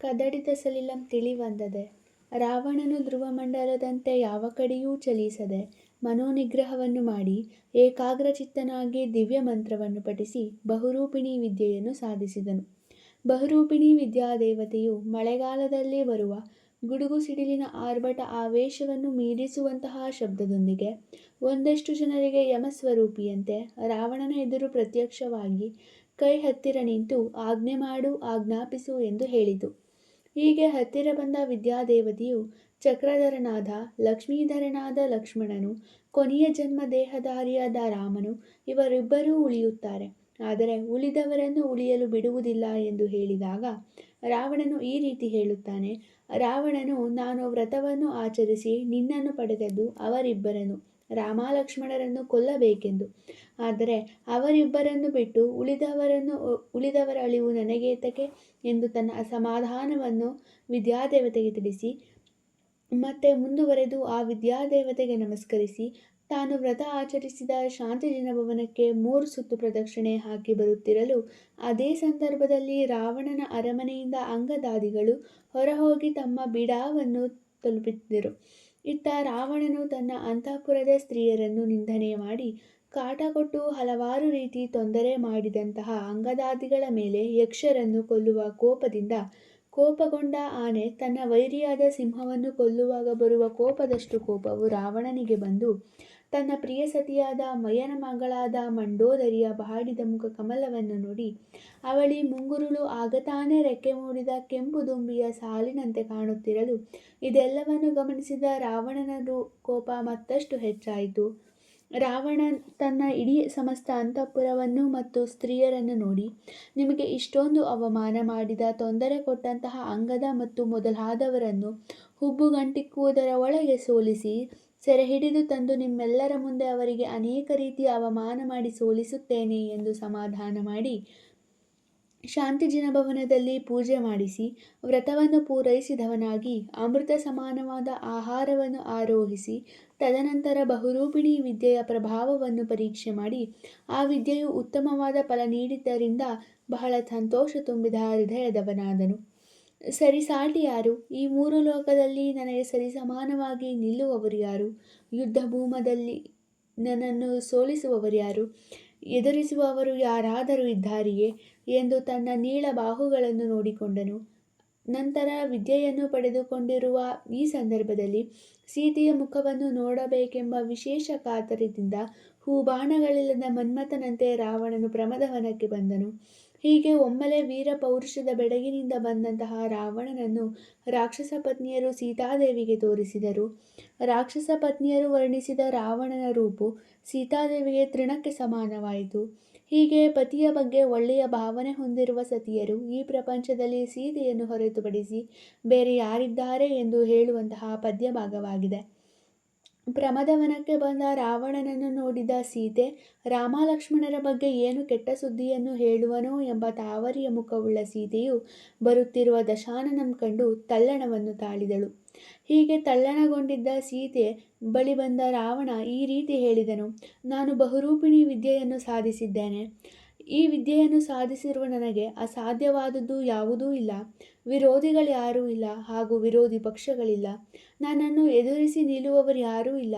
ಕದಡಿದ ಸಲಿಲಂ ತಿಳಿವಂದದೆ ರಾವಣನು ಧ್ರುವಮಂಡಲದಂತೆ ಯಾವ ಕಡೆಯೂ ಚಲಿಸದೆ ಮನೋನಿಗ್ರಹವನ್ನು ಮಾಡಿ ಏಕಾಗ್ರಚಿತ್ತನಾಗಿ ದಿವ್ಯ ಮಂತ್ರವನ್ನು ಪಠಿಸಿ ಬಹುರೂಪಿಣಿ ವಿದ್ಯೆಯನ್ನು ಸಾಧಿಸಿದನು. ಬಹುರೂಪಿಣಿ ವಿದ್ಯಾದೇವತೆಯು ಮಳೆಗಾಲದಲ್ಲಿ ಬರುವ ಗುಡುಗು ಸಿಡಿಲಿನ ಆರ್ಭಟ ಆವೇಶವನ್ನು ಮೀರಿಸುವಂತಹ ಶಬ್ದದೊಂದಿಗೆ ಒಂದಷ್ಟು ಜನರಿಗೆ ಯಮಸ್ವರೂಪಿಯಂತೆ ರಾವಣನ ಎದುರು ಪ್ರತ್ಯಕ್ಷವಾಗಿ ಕೈ ಹತ್ತಿರ ನಿಂತು ಆಜ್ಞೆ ಮಾಡು, ಆಜ್ಞಾಪಿಸು ಎಂದು ಹೇಳಿತು. ಹೀಗೆ ಹತ್ತಿರ ಬಂದ ವಿದ್ಯಾದೇವತೆಯು ಚಕ್ರಧರನಾದ ಲಕ್ಷ್ಮೀಧರನಾದ ಲಕ್ಷ್ಮಣನು, ಕೊನೆಯ ಜನ್ಮ ದೇಹಧಾರಿಯಾದ ರಾಮನು, ಇವರಿಬ್ಬರೂ ಉಳಿಯುತ್ತಾರೆ. ಆದರೆ ಉಳಿದವರನ್ನು ಉಳಿಯಲು ಬಿಡುವುದಿಲ್ಲ ಎಂದು ಹೇಳಿದಾಗ ರಾವಣನು ಈ ರೀತಿ ಹೇಳುತ್ತಾನೆ, ರಾವಣನು, ನಾನು ವ್ರತವನ್ನು ಆಚರಿಸಿ ನಿನ್ನನ್ನು ಪಡೆದದ್ದು ಅವರಿಬ್ಬರನ್ನು. ರಾಮ ಲಕ್ಷ್ಮಣರನ್ನು ಕೊಲ್ಲಬೇಕೆಂದು. ಆದರೆ ಅವರಿಬ್ಬರನ್ನು ಬಿಟ್ಟು ಉಳಿದವರನ್ನು ಉಳಿದವರ ಅಳಿವು ನನಗೇತಕೆ ಎಂದು ತನ್ನ ಅಸಮಾಧಾನವನ್ನು ವಿದ್ಯಾದೇವತೆಗೆ ತಿಳಿಸಿ, ಮತ್ತೆ ಮುಂದುವರೆದು ಆ ವಿದ್ಯಾದೇವತೆಗೆ ನಮಸ್ಕರಿಸಿ, ತಾನು ವ್ರತ ಆಚರಿಸಿದ ಶಾಂತಿ ಭವನಕ್ಕೆ ಮೂರು ಸುತ್ತು ಪ್ರದಕ್ಷಿಣೆ ಹಾಕಿ ಬರುತ್ತಿರಲು, ಅದೇ ಸಂದರ್ಭದಲ್ಲಿ ರಾವಣನ ಅರಮನೆಯಿಂದ ಅಂಗದಾದಿಗಳು ಹೊರಹೋಗಿ ತಮ್ಮ ಬಿಡಾವನ್ನು ತಲುಪಿದ್ದರು. ಇತ್ತ ರಾವಣನು ತನ್ನ ಅಂತಃಪುರದ ಸ್ತ್ರೀಯರನ್ನು ನಿಂದನೆ ಮಾಡಿ ಕಾಟ ಕೊಟ್ಟು ಹಲವಾರು ರೀತಿ ತೊಂದರೆ ಮಾಡಿದಂತಹ ಅಂಗದಾದಿಗಳ ಮೇಲೆ ಯಕ್ಷರನ್ನು ಕೊಲ್ಲುವ ಕೋಪದಿಂದ ಕೋಪಗೊಂಡ ಆನೆ ತನ್ನ ವೈರಿಯಾದ ಸಿಂಹವನ್ನು ಕೊಲ್ಲುವಾಗ ಬರುವ ಕೋಪದಷ್ಟು ಕೋಪವು ರಾವಣನಿಗೆ ಬಂದು ತನ್ನ ಪ್ರಿಯ ಸತಿಯಾದ ಮಯನ ಮಗಳಾದ ಮಂಡೋದರಿಯ ಬಾಡಿದ ಮುಖ ಕಮಲವನ್ನು ನೋಡಿ ಅವಳಿ ಮುಂಗುರುಳು ಆಗತಾನೆ ರೆಕ್ಕೆ ಮೂಡಿದ ಕೆಂಪು ದುಂಬಿಯ ಸಾಲಿನಂತೆ ಕಾಣುತ್ತಿರಲು ಇದೆಲ್ಲವನ್ನು ಗಮನಿಸಿದ ರಾವಣನ ಕೋಪ ಮತ್ತಷ್ಟು ಹೆಚ್ಚಾಯಿತು. ರಾವಣ ತನ್ನ ಇಡೀ ಸಮಸ್ತ ಅಂತಃಪುರವನ್ನು ಮತ್ತು ಸ್ತ್ರೀಯರನ್ನು ನೋಡಿ, ನಿಮಗೆ ಇಷ್ಟೊಂದು ಅವಮಾನ ಮಾಡಿದ, ತೊಂದರೆ ಕೊಟ್ಟಂತಹ ಅಂಗದ ಮತ್ತು ಮೊದಲಾದವರನ್ನು ಹುಬ್ಬುಗಂಟಿಕ್ಕುವುದರ ಒಳಗೆ ಸೋಲಿಸಿ ಸೆರೆ ಹಿಡಿದು ತಂದು ನಿಮ್ಮೆಲ್ಲರ ಮುಂದೆ ಅವರಿಗೆ ಅನೇಕ ರೀತಿಯ ಅವಮಾನ ಮಾಡಿ ಸೋಲಿಸುತ್ತೇನೆ ಎಂದು ಸಮಾಧಾನ ಮಾಡಿ ಶಾಂತಿ ಭವನದಲ್ಲಿ ಪೂಜೆ ಮಾಡಿಸಿ ವ್ರತವನ್ನು ಪೂರೈಸಿದವನಾಗಿ ಅಮೃತ ಸಮಾನವಾದ ಆಹಾರವನ್ನು ಆರೋಹಿಸಿ ತದನಂತರ ಬಹುರೂಪಿಣಿ ವಿದ್ಯೆಯ ಪ್ರಭಾವವನ್ನು ಪರೀಕ್ಷೆ ಮಾಡಿ ಆ ವಿದ್ಯೆಯು ಉತ್ತಮವಾದ ಫಲ ನೀಡಿದ್ದರಿಂದ ಬಹಳ ಸಂತೋಷ ತುಂಬಿದ ಹೃದಯದವನಾದನು. ಸರಿಸಾಟಿ ಯಾರು? ಈ ಮೂರು ಲೋಕದಲ್ಲಿ ನನಗೆ ಸರಿಸಮಾನವಾಗಿ ನಿಲ್ಲುವವರು ಯಾರು? ಯುದ್ಧ ಭೂಮದಲ್ಲಿ ನನ್ನನ್ನು ಸೋಲಿಸುವವರು ಯಾರು? ಎದುರಿಸುವವರು ಯಾರಾದರೂ ಇದ್ದಾರೆಯೇ ಎಂದು ತನ್ನ ನೀಳ ಬಾಹುಗಳನ್ನು ನೋಡಿಕೊಂಡನು. ನಂತರ ವಿದ್ಯೆಯನ್ನು ಪಡೆದುಕೊಂಡಿರುವ ಈ ಸಂದರ್ಭದಲ್ಲಿ ಸೀತೆಯ ಮುಖವನ್ನು ನೋಡಬೇಕೆಂಬ ವಿಶೇಷ ಕಾತರದಿಂದ ಹೂಬಾಣಗಳಿಲ್ಲದ ಮನ್ಮಥನಂತೆ ರಾವಣನು ಪ್ರಮದವನಕ್ಕೆ ಬಂದನು. ಹೀಗೆ ಒಮ್ಮೆಲೆ ವೀರ ಪೌರುಷದ ಬೆಡಗಿನಿಂದ ಬಂದಂತಹ ರಾವಣನನ್ನು ರಾಕ್ಷಸ ಪತ್ನಿಯರು ಸೀತಾದೇವಿಗೆ ತೋರಿಸಿದರು. ರಾಕ್ಷಸ ಪತ್ನಿಯರು ವರ್ಣಿಸಿದ ರಾವಣನ ರೂಪು ಸೀತಾದೇವಿಗೆ ತೃಣಕ್ಕೆ ಸಮಾನವಾಯಿತು. ಹೀಗೆ ಪತಿಯ ಬಗ್ಗೆ ಒಳ್ಳೆಯ ಭಾವನೆ ಹೊಂದಿರುವ ಸತಿಯರು ಈ ಪ್ರಪಂಚದಲ್ಲಿ ಸೀತೆಯನ್ನು ಹೊರತುಪಡಿಸಿ ಬೇರೆ ಯಾರಿದ್ದಾರೆ ಎಂದು ಹೇಳುವಂತಹ ಪದ್ಯ ಭಾಗವಾಗಿದೆ ಪ್ರಮದವನಕ್ಕೆ ಬಂದ ರಾವಣನನ್ನು ನೋಡಿದ ಸೀತೆ ರಾಮ ಲಕ್ಷ್ಮಣರ ಬಗ್ಗೆ ಏನು ಕೆಟ್ಟ ಸುದ್ದಿಯನ್ನು ಹೇಳುವನೋ ಎಂಬ ತಾವರಿಯ ಮುಖವುಳ್ಳ ಸೀತೆಯು ಬರುತ್ತಿರುವ ದಶಾನನಂ ಕಂಡು ತಲ್ಲಣವನ್ನು ತಾಳಿದಳು. ಹೀಗೆ ತಲ್ಲಣಗೊಂಡಿದ್ದ ಸೀತೆ ಬಳಿ ಬಂದ ರಾವಣ ಈ ರೀತಿ ಹೇಳಿದನು, ನಾನು ಬಹುರೂಪಿಣಿ ವಿದ್ಯೆಯನ್ನು ಸಾಧಿಸಿದ್ದೇನೆ. ಈ ವಿದ್ಯೆಯನ್ನು ಸಾಧಿಸಿರುವ ನನಗೆ ಅಸಾಧ್ಯವಾದದ್ದು ಯಾವುದೂ ಇಲ್ಲ. ವಿರೋಧಿಗಳು ಯಾರೂ ಇಲ್ಲ ಹಾಗೂ ವಿರೋಧಿ ಪಕ್ಷಗಳಿಲ್ಲ. ನನ್ನನ್ನು ಎದುರಿಸಿ ನಿಲ್ಲುವವರು ಯಾರೂ ಇಲ್ಲ.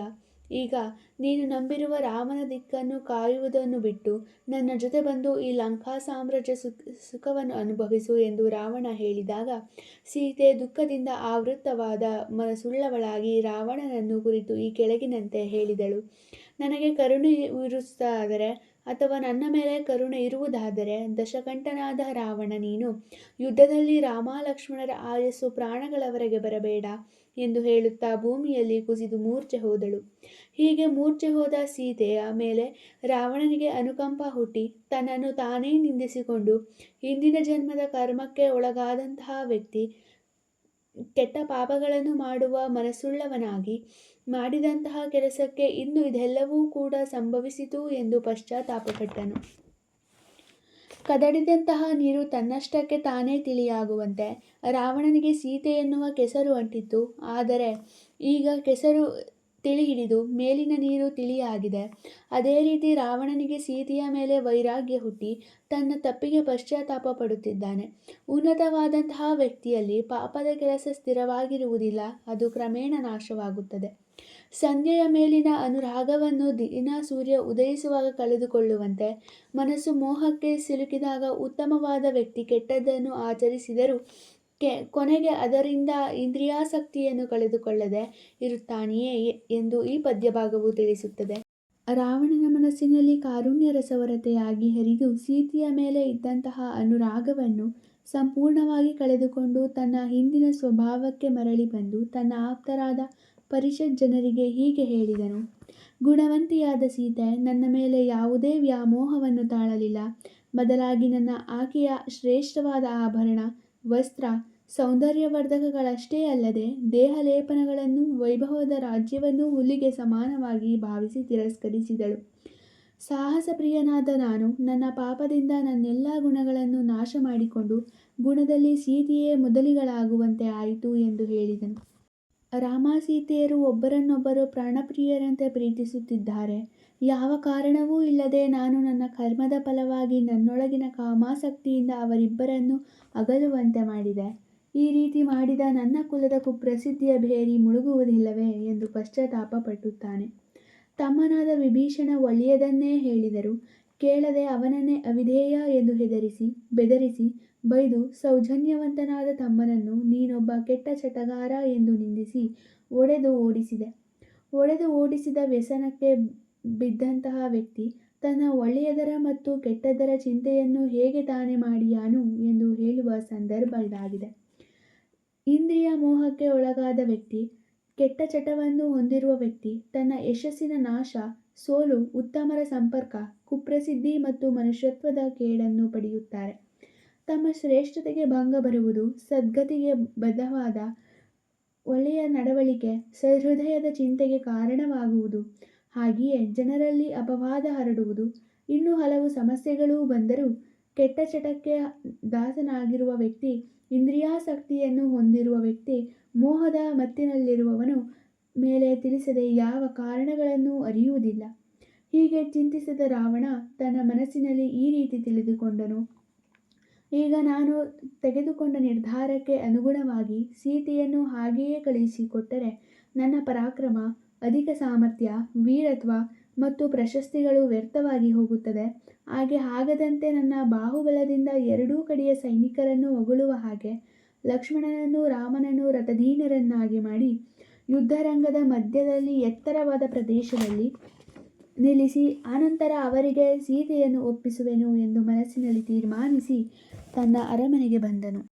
ಈಗ ನೀನು ನಂಬಿರುವ ರಾಮನ ದಿಕ್ಕನ್ನು ಕಾಯುವುದನ್ನು ಬಿಟ್ಟು ನನ್ನ ಜೊತೆ ಬಂದು ಈ ಲಂಕಾ ಸಾಮ್ರಾಜ್ಯ ಸುಖ, ಸುಖವನ್ನು ಅನುಭವಿಸು ಎಂದು ರಾವಣ ಹೇಳಿದಾಗ, ಸೀತೆ ದುಃಖದಿಂದ ಆವೃತ್ತವಾದ ಮನಸುಳ್ಳವಳಾಗಿ ರಾವಣನನ್ನು ಕುರಿತು ಈ ಕೆಳಗಿನಂತೆ ಹೇಳಿದಳು. ನನಗೆ ಕರುಣೆ ಇರುತ್ತಾದರೆ ಅಥವಾ ನನ್ನ ಮೇಲೆ ಕರುಣೆ ಇರುವುದಾದರೆ ದಶಕಂಠನಾದ ರಾವಣ, ನೀನು ಯುದ್ಧದಲ್ಲಿ ರಾಮ ಲಕ್ಷ್ಮಣರ ಆಯಸ್ಸು ಪ್ರಾಣಗಳವರೆಗೆ ಬರಬೇಡ ಎಂದು ಹೇಳುತ್ತಾ ಭೂಮಿಯಲ್ಲಿ ಕುಸಿದು ಮೂರ್ಛೆ ಹೋದಳು. ಹೀಗೆ ಮೂರ್ಛೆ ಹೋದ ಸೀತೆಯ ಮೇಲೆ ರಾವಣನಿಗೆ ಅನುಕಂಪ ಹುಟ್ಟಿ ತನ್ನನ್ನು ತಾನೇ ನಿಂದಿಸಿಕೊಂಡು ಹಿಂದಿನ ಜನ್ಮದ ಕರ್ಮಕ್ಕೆ ಒಳಗಾದಂತಹ ವ್ಯಕ್ತಿ ಕೆಟ್ಟ ಪಾಪಗಳನ್ನು ಮಾಡುವ ಮನಸ್ಸುಳ್ಳವನಾಗಿ ಮಾಡಿದಂತಹ ಕೆಲಸಕ್ಕೆ ಇನ್ನು ಇದೆಲ್ಲವೂ ಕೂಡ ಸಂಭವಿಸಿತು ಎಂದು ಪಶ್ಚಾತ್ತಾಪಪಟ್ಟನು. ಕದಡಿದಂತಹ ನೀರು ತನ್ನಷ್ಟಕ್ಕೆ ತಾನೇ ತಿಳಿಯಾಗುವಂತೆ ರಾವಣನಿಗೆ ಸೀತೆ ಎನ್ನುವ ಕೆಸರು ಅಂಟಿತ್ತು. ಆದರೆ ಈಗ ಕೆಸರು ತಿಳಿ ಹಿಡಿದು ಮೇಲಿನ ನೀರು ತಿಳಿಯಾಗಿದೆ. ಅದೇ ರೀತಿ ರಾವಣನಿಗೆ ಸೀತೆಯ ಮೇಲೆ ವೈರಾಗ್ಯ ಹುಟ್ಟಿ ತನ್ನ ತಪ್ಪಿಗೆ ಪಶ್ಚಾತ್ತಾಪ ಪಡುತ್ತಿದ್ದಾನೆ. ಉನ್ನತವಾದಂತಹ ವ್ಯಕ್ತಿಯಲ್ಲಿ ಪಾಪದ ಕೆಲಸ ಸ್ಥಿರವಾಗಿರುವುದಿಲ್ಲ, ಅದು ಕ್ರಮೇಣ ನಾಶವಾಗುತ್ತದೆ. ಸಂಧ್ಯೆಯ ಮೇಲಿನ ಅನುರಾಗವನ್ನು ದಿನ ಸೂರ್ಯ ಉದಯಿಸುವಾಗ ಕಳೆದುಕೊಳ್ಳುವಂತೆ ಮನಸ್ಸು ಮೋಹಕ್ಕೆ ಸಿಲುಕಿದಾಗ ಉತ್ತಮವಾದ ವ್ಯಕ್ತಿ ಕೆಟ್ಟದ್ದನ್ನು ಆಚರಿಸಿದರೂ ಕೆ, ಕೊನೆಗೆ ಅದರಿಂದ ಇಂದ್ರಿಯಾಸಕ್ತಿಯನ್ನು ಕಳೆದುಕೊಳ್ಳದೆ ಇರುತ್ತಾನೆಯೇ ಎಂದು ಈ ಪದ್ಯಭಾಗವು ತಿಳಿಸುತ್ತದೆ. ರಾವಣನ ಮನಸ್ಸಿನಲ್ಲಿ ಕಾರುಣ್ಯ ರಸವರತೆಯಾಗಿ ಹರಿದು ಸೀತೆಯ ಮೇಲೆ ಇದ್ದಂತಹ ಅನುರಾಗವನ್ನು ಸಂಪೂರ್ಣವಾಗಿ ಕಳೆದುಕೊಂಡು ತನ್ನ ಹಿಂದಿನ ಸ್ವಭಾವಕ್ಕೆ ಮರಳಿ ಬಂದು ತನ್ನ ಆಪ್ತರಾದ ಪರಿಷತ್ ಜನರಿಗೆ ಹೀಗೆ ಹೇಳಿದನು. ಗುಣವಂತಿಯಾದ ಸೀತೆ, ನನ್ನ ಮೇಲೆ ಯಾವುದೇ ವ್ಯಾಮೋಹವನ್ನು ತಾಳಲಿಲ್ಲ. ಬದಲಾಗಿ ನನ್ನ ಆಕೆಯ ಶ್ರೇಷ್ಠವಾದ ಆಭರಣ, ವಸ್ತ್ರ ಸೌಂದರ್ಯವರ್ಧಕಗಳಷ್ಟೇ ಅಲ್ಲದೆ ದೇಹಲೇಪನಗಳನ್ನು ವೈಭವದ ರಾಜ್ಯವನ್ನು ಹುಲ್ಲಿಗೆ ಸಮಾನವಾಗಿ ಭಾವಿಸಿ ತಿರಸ್ಕರಿಸಿದಳು. ಸಾಹಸಪ್ರಿಯನಾದ ನಾನು ನನ್ನ ಪಾಪದಿಂದ ನನ್ನೆಲ್ಲ ಗುಣಗಳನ್ನು ನಾಶ ಮಾಡಿಕೊಂಡು ಗುಣದಲ್ಲಿ ಸೀತೆಯೇ ಮೊದಲಿಗಳಾಗುವಂತೆ ಆಯಿತು ಎಂದು ಹೇಳಿದನು. ರಾಮ ಸೀತೆಯರು ಒಬ್ಬರನ್ನೊಬ್ಬರು ಪ್ರಾಣಪ್ರಿಯರಂತೆ ಪ್ರೀತಿಸುತ್ತಿದ್ದಾರೆ. ಯಾವ ಕಾರಣವೂ ಇಲ್ಲದೆ ನಾನು ನನ್ನ ಕರ್ಮದ ಫಲವಾಗಿ ನನ್ನೊಳಗಿನ ಕಾಮಾಸಕ್ತಿಯಿಂದ ಅವರಿಬ್ಬರನ್ನು ಅಗಲುವಂತೆ ಮಾಡಿದೆ. ಈ ರೀತಿ ಮಾಡಿದ ನನ್ನ ಕುಲದ ಕುಪ್ರಸಿದ್ಧಿಯ ಭೇರಿ ಮುಳುಗುವುದಿಲ್ಲವೇ ಎಂದು ಪಶ್ಚಾತ್ತಾಪ ಪಟ್ಟುತ್ತಾನೆ ತಮ್ಮನಾದ ವಿಭೀಷಣ ಒಳ್ಳೆಯದನ್ನೇ ಹೇಳಿದರು. ಕೇಳದೆ ಅವನನ್ನೇ ಅವಿಧೇಯ ಎಂದು ಹೆದರಿಸಿ, ಬೆದರಿಸಿ, ಬೈದು, ಸೌಜನ್ಯವಂತನಾದ ತಮ್ಮನನ್ನು ನೀನೊಬ್ಬ ಕೆಟ್ಟ ಚಟಗಾರ ಎಂದು ನಿಂದಿಸಿ ಒಡೆದು ಓಡಿಸಿದೆ. ಒಡೆದು ಓಡಿಸಿದ ವ್ಯಸನಕ್ಕೆ ಬಿದ್ದಂತಹ ವ್ಯಕ್ತಿ ತನ್ನ ಒಳ್ಳೆಯದರ ಮತ್ತು ಕೆಟ್ಟದರ ಚಿಂತೆಯನ್ನು ಹೇಗೆ ತಾನೇ ಮಾಡಿಯಾನು ಎಂದು ಹೇಳುವ ಸಂದರ್ಭ ಇದಾಗಿದೆ ಇಂದ್ರಿಯ ಮೋಹಕ್ಕೆ ಒಳಗಾದ ವ್ಯಕ್ತಿ, ಕೆಟ್ಟ ಚಟವನ್ನು ಹೊಂದಿರುವ ವ್ಯಕ್ತಿ, ತನ್ನ ಯಶಸ್ಸಿನ ನಾಶ, ಸೋಲು, ಉತ್ತಮರ ಸಂಪರ್ಕ, ಕುಪ್ರಸಿದ್ಧಿ ಮತ್ತು ಮನುಷ್ಯತ್ವದ ಕೇಡನ್ನು ಪಡೆಯುತ್ತಾರೆ. ತಮ್ಮ ಶ್ರೇಷ್ಠತೆಗೆ ಭಂಗ ಬರುವುದು, ಸದ್ಗತಿಗೆ ಬದ್ಧವಾದ ಒಳ್ಳೆಯ ನಡವಳಿಕೆ, ಸಹೃದಯದ ಚಿಂತೆಗೆ ಕಾರಣವಾಗುವುದು, ಹಾಗೆಯೇ ಜನರಲ್ಲಿ ಅಪವಾದ ಹರಡುವುದು, ಇನ್ನೂ ಹಲವು ಸಮಸ್ಯೆಗಳೂ ಬಂದರೂ ಕೆಟ್ಟ ಚಟಕ್ಕೆ ದಾಸನಾಗಿರುವ ವ್ಯಕ್ತಿ ಇಂದ್ರಿಯಾಸಕ್ತಿಯನ್ನು ಹೊಂದಿರುವ ವ್ಯಕ್ತಿ ಮೋಹದ ಮತ್ತಿನಲ್ಲಿರುವವನು ಮೇಲೆ ತಿಳಿಸದೆ ಯಾವ ಕಾರಣಗಳನ್ನೂ ಅರಿಯುವುದಿಲ್ಲ. ಹೀಗೆ ಚಿಂತಿಸಿದ ರಾವಣ ತನ್ನ ಮನಸ್ಸಿನಲ್ಲಿ ಈ ರೀತಿ ತಿಳಿದುಕೊಂಡನು. ಈಗ ನಾನು ತೆಗೆದುಕೊಂಡ ನಿರ್ಧಾರಕ್ಕೆ ಅನುಗುಣವಾಗಿ ಸೀತೆಯನ್ನು ಹಾಗೆಯೇ ಕಳುಹಿಸಿಕೊಟ್ಟರೆ ನನ್ನ ಪರಾಕ್ರಮ, ಅಧಿಕ ಸಾಮರ್ಥ್ಯ, ವೀರತ್ವ ಮತ್ತು ಪ್ರಶಸ್ತಿಗಳು ವ್ಯರ್ಥವಾಗಿ ಹೋಗುತ್ತದೆ ಹಾಗೆ ಆಗದಂತೆ ನನ್ನ ಬಾಹುಬಲದಿಂದ ಎರಡೂ ಕಡೆಯ ಸೈನಿಕರನ್ನು ಹೊಗಳುವ ಹಾಗೆ ಲಕ್ಷ್ಮಣನನ್ನು, ರಾಮನನ್ನು ರಥಧೀನರನ್ನಾಗಿ ಮಾಡಿ ಯುದ್ಧರಂಗದ ಮಧ್ಯದಲ್ಲಿ ಎತ್ತರವಾದ ಪ್ರದೇಶದಲ್ಲಿ ನಿಲ್ಲಿಸಿ, ಆನಂತರ ಅವರಿಗೆ ಸೀತೆಯನ್ನು ಒಪ್ಪಿಸುವೆನು ಎಂದು ಮನಸ್ಸಿನಲ್ಲಿ ತೀರ್ಮಾನಿಸಿ ತನ್ನ ಅರಮನೆಗೆ ಬಂದನು.